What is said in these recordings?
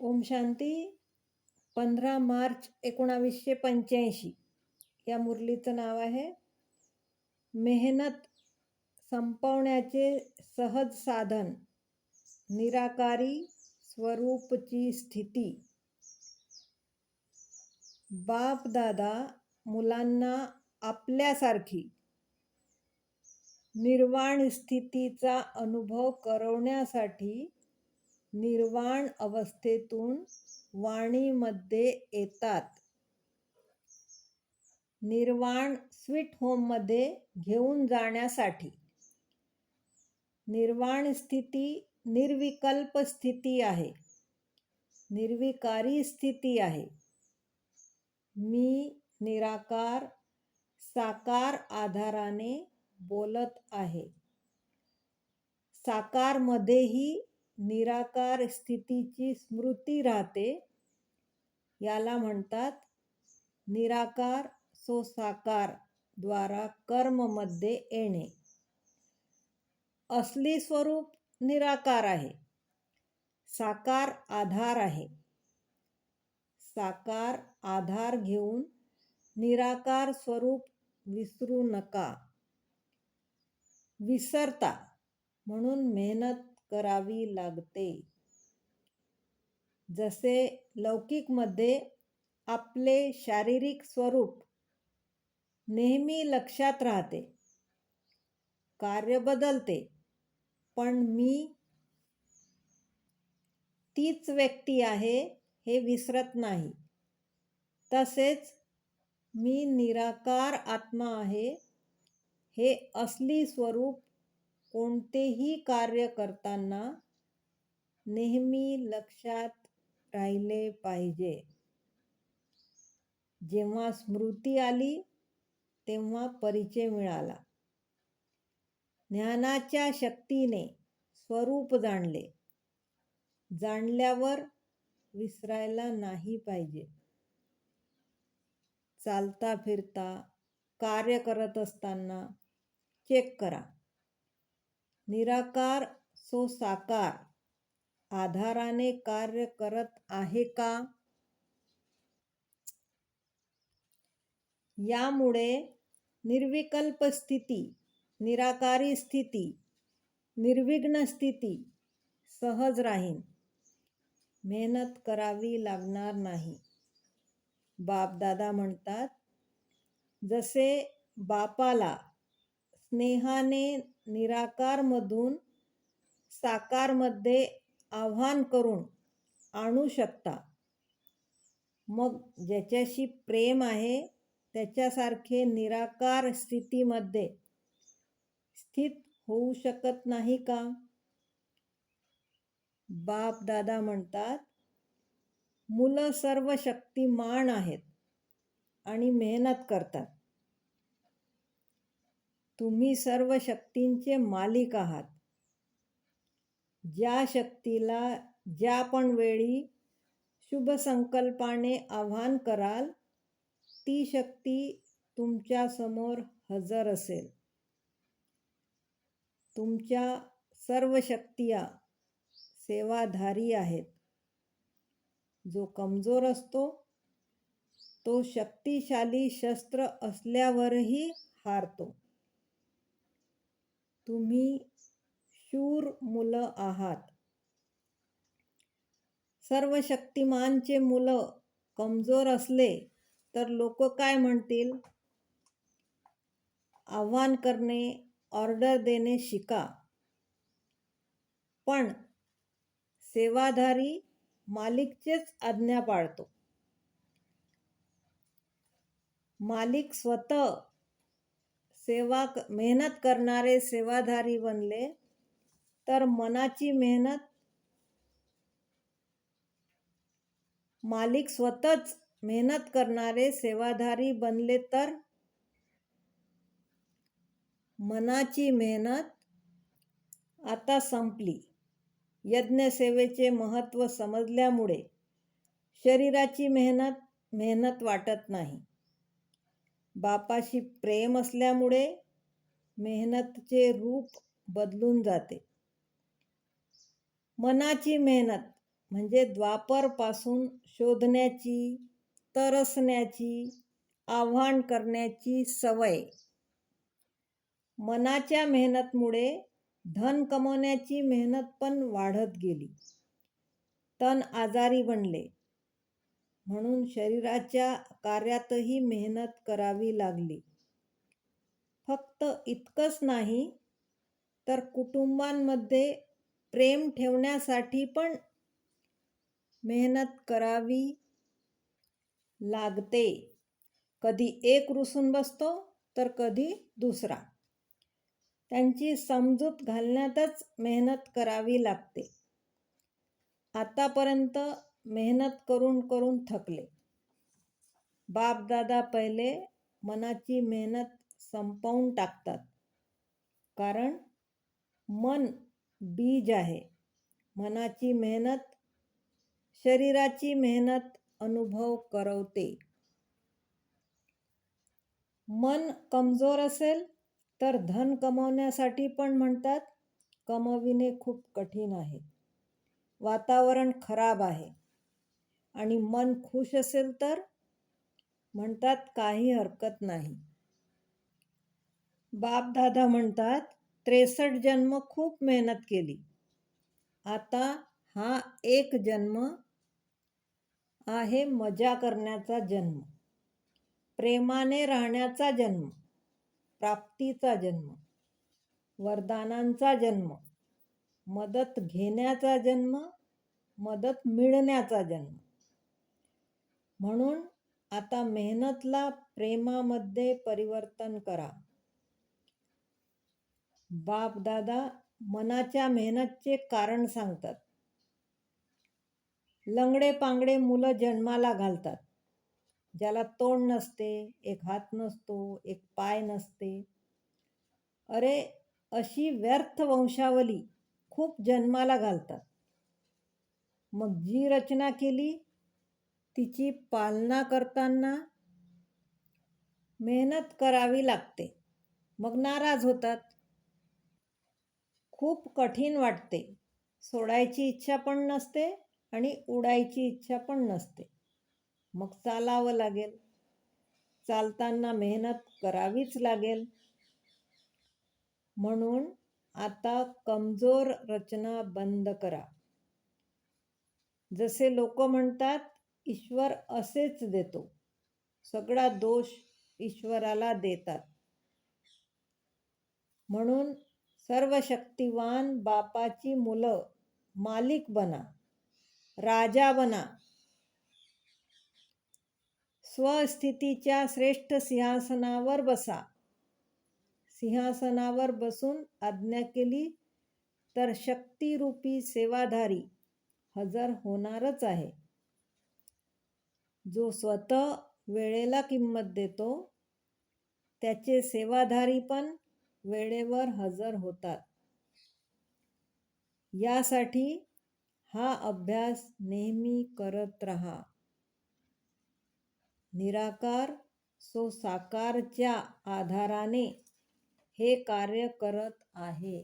ओम शांती. पंधरा मार्च एकोणावीसशे पंच्याऐंशी. या मुरलीचं नाव आहे. मेहनत संपवण्याचे सहज साधन. निराकारी स्वरूपची स्थिती. बाप दादा मुलांना आपल्यासारखी. निर्वाण स्थितीचा अनुभव करवण्यासाठी निर्वाण अवस्थेतून वाणीमध्ये येतात. निर्वाण स्वीट होममध्ये घेऊन जाण्यासाठी. निर्वाण स्थिती निर्विकल्प स्थिती आहे. निर्विकारी स्थिती आहे. मी निराकार साकार आधाराने बोलत आहे. साकारमध्येही निराकार स्थितीची स्मृती राहते. याला म्हणतात निराकार सो साकार द्वारा कर्ममध्ये येणे. असली स्वरूप निराकार आहे. साकार आधार आहे. साकार आधार घेऊन निराकार स्वरूप विसरू नका. विसरता म्हणून मेहनत करावी लागते. जसे लौकिकमध्ये आपले शारीरिक स्वरूप नेहमी लक्षात राहते कार्य बदलते पण मी तीच व्यक्ती आहे हे विसरत नाही. तसेच मी निराकार आत्मा आहे हे असली स्वरूप कोणतेही कार्य करताना नेहमी लक्षात राहिले पाहिजे. जेव्हा स्मृती आली तेव्हा परिचय मिळाला. ज्ञानाच्या शक्तीने स्वरूप जाणले. जाणल्यावर विसरायला नाही पाहिजे. चालता फिरता कार्य करत असताना चेक करा. निराकार सो साकार आधाराने कार्य करत आहे का? यामुळे निर्विकल्प स्थिती निराकारी स्थिती निर्विघ्न स्थिती सहज राहीन. मेहनत करावी लागणार नाही. बापदादा म्हणतात जसे बापाला स्नेहाने निराकारमधून साकारमध्ये आव्हान करून आणू शकता. मग ज्याच्याशी प्रेम आहे त्याच्यासारखे निराकार स्थितीमध्ये स्थित होऊ शकत नाही का? बाप दादा म्हणतात मुलं सर्व शक्तिमान आहेत आणि मेहनत करतात. तुम्ही सर्व शक्तींचे मालिक आहात. ज्या शक्तीला ज्या पण वेळी शुभ संकल्पाने आव्हान कराल ती शक्ती तुमच्यासमोर हजर असेल. तुमच्या सर्व शक्तिया सेवाधारी आहेत. जो कमजोर असतो तो शक्तिशाली शस्त्र असल्यावरही हारतो. तुम्ही शूर मुलं आहात. सर्व शक्तिमानचे मुलं कमजोर असले तर लोक काय म्हणतील? आव्हान करणे ऑर्डर देणे शिका. पण सेवाधारी मालिकचेच आज्ञा पाळतो. मालिक स्वतः सेवा मेहनत करणारे सेवाधारी बनले तर मनाची मेहनत मालिक स्वतःच मेहनत करणारे सेवाधारी बनले तर मनाची मेहनत आता संपली. यज्ञसेवेचे महत्त्व समजल्यामुळे शरीराची मेहनत मेहनत वाटत नाही. बापाशी प्रेम असल्यामुळे मेहनतचे रूप बदलून जाते. मनाची मेहनत म्हणजे द्वापरपासून शोधण्याची तरसण्याची आव्हान करण्याची सवय. मनाच्या मेहनतमुळे धन कमवण्याची मेहनत पण वाढत गेली. तन आजारी बनले. म्हणून शरीराच्या कार्यातही मेहनत करावी लागली. फक्त इतकंच नाही तर कुटुंबांमध्ये प्रेम ठेवण्यासाठी पण मेहनत करावी लागते. कधी एक रुसून बसतो तर कधी दुसरा. त्यांची समजूत घालण्यातच मेहनत करावी लागते. आतापर्यंत मेहनत करून करून थकले. बापदादा पहिले मनाची मेहनत संपवून टाकतात. कारण मन बीज आहे. मनाची मेहनत शरीराची मेहनत अनुभव करवते. मन कमजोर असेल तर धन कमवण्यासाठी पण म्हणतात कमविणे खूप कठीण आहे. वातावरण खराब आहे. आणि मन खुश असेल तर म्हणतात काही हरकत नाही. बापदादा म्हणतात त्रेसष्ट जन्म खूप मेहनत केली. आता हा एक जन्म आहे मजा करण्याचा जन्म. प्रेमाने राहण्याचा जन्म. प्राप्तीचा जन्म. वरदानांचा जन्म. मदत घेण्याचा जन्म. मदत मिळण्याचा जन्म. म्हणून आता मेहनतला प्रेमामध्ये परिवर्तन करा. बापदादा मनाच्या मेहनतचे कारण सांगतात. लंगडे पांगडे मुलं जन्माला घालतात. ज्याला तोंड नसते एक हात नसतो एक पाय नसते. अरे अशी व्यर्थ वंशावली खूप जन्माला घालतात. मग जी रचना केली तिची पालना करताना मेहनत करावी लागते. मग नाराज होतात. खूप कठीण वाटते. सोडायची इच्छा पण नसते आणि उडायची इच्छा पण नसते. मग चालावं लागेल. चालताना मेहनत करावीच लागेल. म्हणून आता कमजोर रचना बंद करा. जसे लोक म्हणतात ईश्वर असेच देतो. सगळा दोष ईश्वराला देतात. म्हणून सर्व शक्तिवान बापाची मुलं मालिक बना राजा बना. स्वस्थितीच्या श्रेष्ठ सिंहासनावर बसा. सिंहासनावर बसून आज्ञा केली तर शक्तिरूपी सेवाधारी हजर होणारच आहे. जो स्वतः वेळेला किंमत देतो त्याचे सेवाधारी पण वेळेवर हजर होतात. यासाठी हा अभ्यास नेहमी करत राहा. निराकार सो साकारच्या आधाराने हे कार्य करत आहे.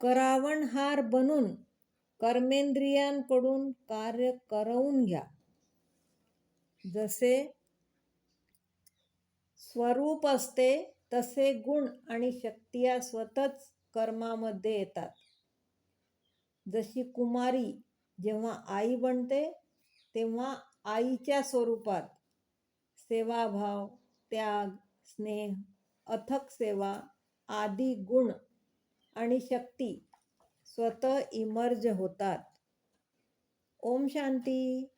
करावणहार बनून कर्मेंद्रियांकडून कार्य करवून घ्या. जसे स्वरूप असते तसे गुण आणि शक्तिया स्वतःच कर्मामध्ये येतात. जशी कुमारी जेव्हा आई बनते तेव्हा आईच्या स्वरूपात सेवाभाव त्याग स्नेह अथक सेवा आदी गुण आणि शक्ती स्वतः इमर्ज होतात. ओम शांती.